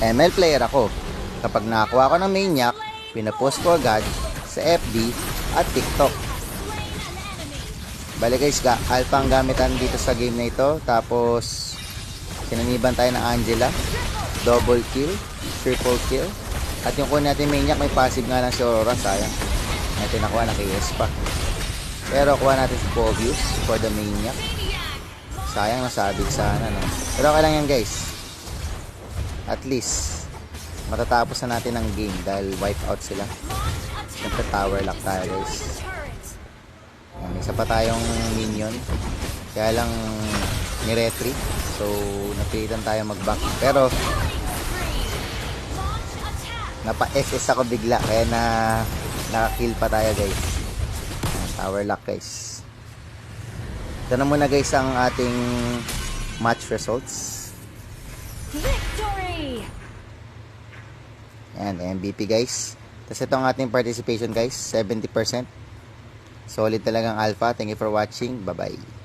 ML player ako. Kapag nakakuha ko ng maniac, pinapost ko agad sa FB at TikTok. Bale guys, ga alpha ang gamitan dito sa game na ito. Tapos, sinaniban tayo ng Angela. Double kill, triple kill. At yung kunin natin maniac, may passive nga lang si Aurora. Sayang. Natin nakuha na KS pa. Pero kuha natin si Povius for the maniac. Sayang nasabig sana no. Pero okay lang yan guys. At least matatapos na natin ang game dahil wipe out sila. Siyempre tower lock tayo guys. Yan, isa pa tayong minion. Kaya lang ni-retry. So napilitan tayo mag-back. Pero napa-SS ako bigla kaya na naka-kill pa tayo guys. Tower lock guys. Ito na muna guys ang ating match results. Yan, MVP guys. Tapos ito ang ating participation guys, 70%. Solid talagang alpha. Thank you for watching. Bye-bye.